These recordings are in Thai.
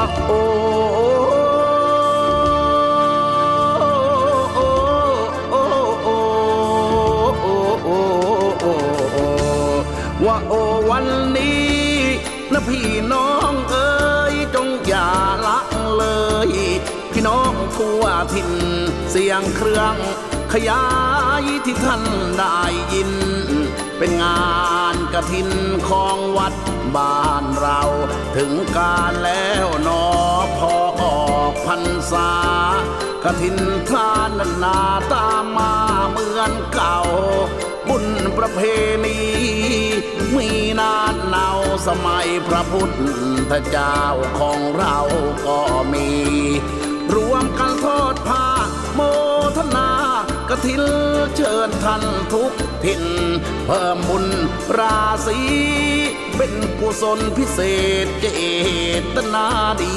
ว่าโอ้ว่าโอวันนี้นะพี่น้องเอ๋ยจงอย่าละเลย พี่น้องทั่วถิ่นเสียงเครื่องขยายที่ท่านได้ยิน เป็นงานกระถินของวัดบ้านเรา ถึงการแล้วนอพอออกพรรษากระถินทานนนาตามมาเหมือนเก่า บุญประเพณีมีนานเนาสมัยพระพุทธเจ้าของเราก็มี รวมกันทอดผ้าโม กฐินเชิญท่านทุกถิ่นเพิ่มบุญราศีเป็นกุศลพิเศษเจตนาดี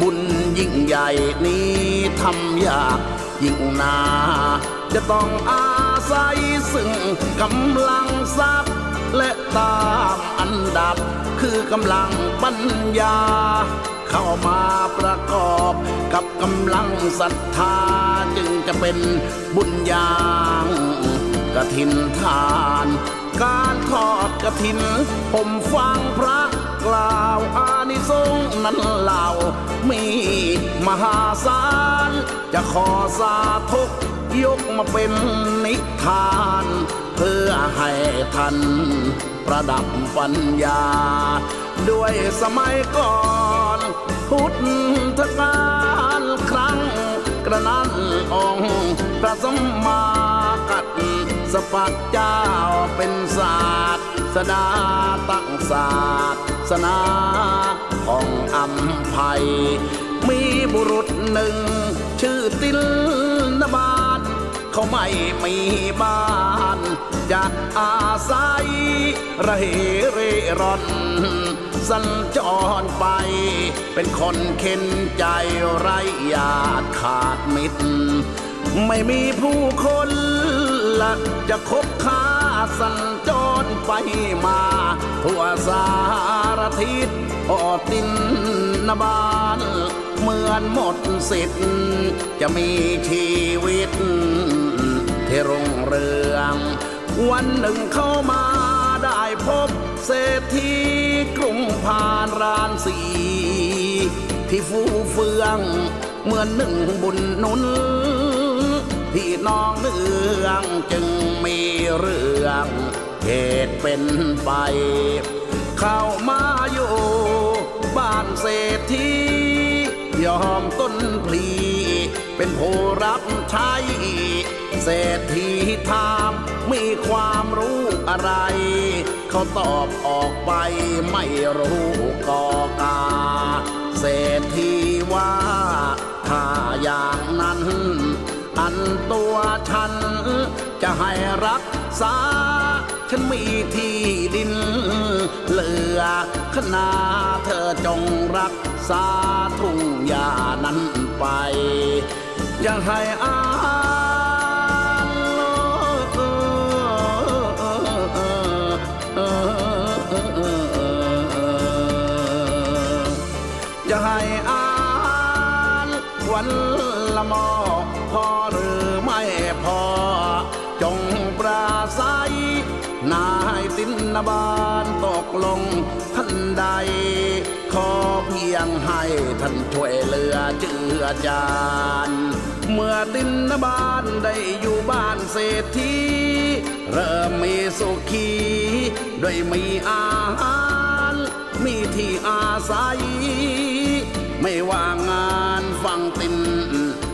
บุญยิ่งใหญ่นี้ทำยากยิ่งนา จะต้องอาศัยซึ่งกำลังทรัพย์ และตามอันดับคือกำลังปัญญา เข้ามาประกอบกับกำลังศรัทธาจึงจะเป็นบุญญางกฐินทาน การทอดกฐิน ผมฟังพระกล่าวอานิสงส์นั้นเล่ามีมหาศาล จะขอสาธุยกมาเป็นนิทาน เพื่อให้ท่านประดับปัญญา ด้วยสมัยก่อน พุทธกาลครั้งกระนั้นองค์พระสมมากัดสปักเจ้าเป็นศาสตร์สดาตั้งศาสสนาของอัมภัย มีบุรุษหนึ่ง ชื่อติลนบาลเขาไม่มีบ้านจะอาศัยระเหเร่ร่อน สัญจรไป เป็นคนเข็นใจไรญาติขาดมิตร ไม่มีผู้คนละจะคบค้าสัญจรไปมา ทั่วสารทิศออตินนบาลเหมือนหมดสิทธิ์ จะมีชีวิต ที่รุ่งเรือง วันหนึ่งเข้ามา ได้พบเศรษฐีกรุงพานรานสี ที่ฟูเฟืองเหมือนหนึ่งบุญนุนพี่น้องเนืองจึงมีเรื่องเหตุเป็นไป เข้ามาอยู่บ้านเศรษฐียอมต้นพลีเป็นผู้รับใช้เศรษฐีถามมีความรู้อะไร เขาตอบออกไปไม่รู้กอกา เศรษฐีว่าถ้าอย่างนั้น อันตัวฉันจะให้รักษา ฉันมีที่ดินเหลือขนาเธอจงรักษาทุ่งหญ้านั้นไป อย่าให้อา ปราศัยนายตินนบานตกลงท่านใด ขอเพียงให้ท่านช่วยเหลือเจือจานเมื่อตินนบานได้อยู่บ้านเศรษฐีเริ่มมีสุขีด้วยมีอาหาร มีที่อาศัย ไม่ว่างานฟังติน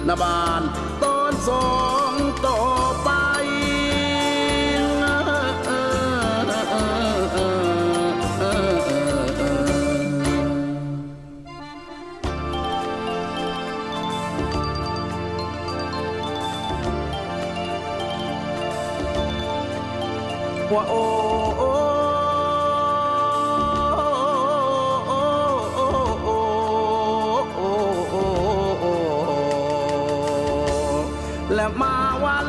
นบานตอนสอง ว่าโอ้และมาวัน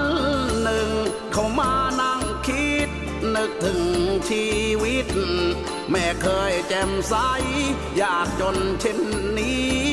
หนึ่ง เขามานั่งคิด นึกถึงชีวิต แม่เคยแจ่มใส อยากจนเช่นนี้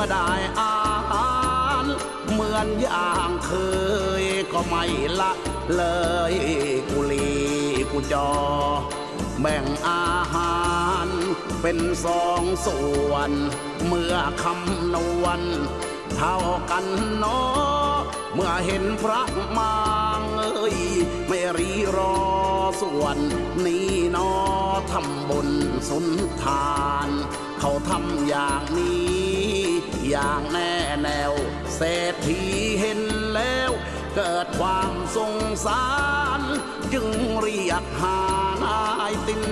อได้อาหารเหมือนอย่างเคยก็ไม่ละเลยกุลีกุจอ แบ่งอาหารเป็นสองส่วน เมื่อคำนวณเท่ากันเนาะเมื่อเห็นพระมางเอ้ยไม่รีรอส่วน นี้นอทำบุญสุนทาน เขาทำอย่างนี้ อย่างแน่แนว เศรษฐีเห็นแล้ว เกิดความสงสาร จึงเรียกหานายติน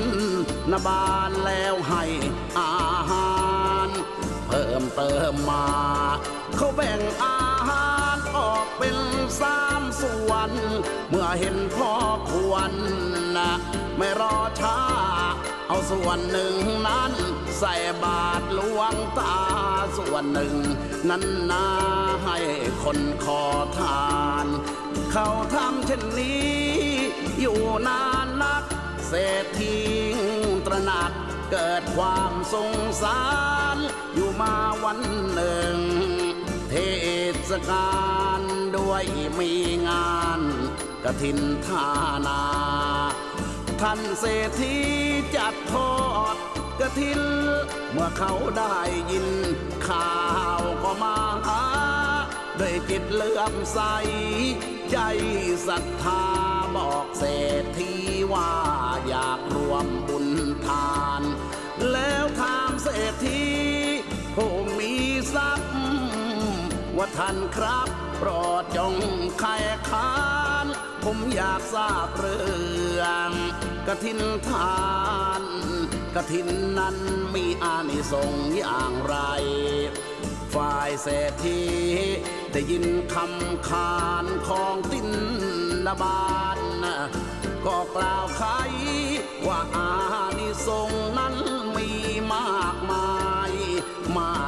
นบานแล้วให้อาหาร เพิ่มเติมมา เขาแบ่งอาหารออกเป็นสามส่วน เมื่อเห็นพ่อควรนะไม่รอช้า เอาส่วนหนึ่งนั้นใส่บาทหลวงตา ส่วนหนึ่ง นั้นนาให้คนขอทาน เขาทำเช่นนี้ อยู่นานนัก เศรษฐีตระหนักเกิดความสงสาร อยู่มาวันหนึ่ง เทศกาลด้วยมีงานกระถินทานา ท่านเศรษฐีจัดทอดกระถิน เมื่อเขาได้ยิน ข่าวก็มาหาด้วยจิตเลื่อมใส ใจศรัทธาบอกเศรษฐีว่าอยากรวมบุญทาน แล้วถามเศรษฐีผู้มีทรัพย์ ว่าท่านครับโปรดจงไขคาน ผมอยากทราบเรื่อง กระถินทานกระถินนั้นมีอานิสงส์อย่างไร ฝ่ายเศรษฐีได้ยินคำขานของตินนบานก็กล่าวไขว่าอานิสงส์นั้นมีมากมายมาก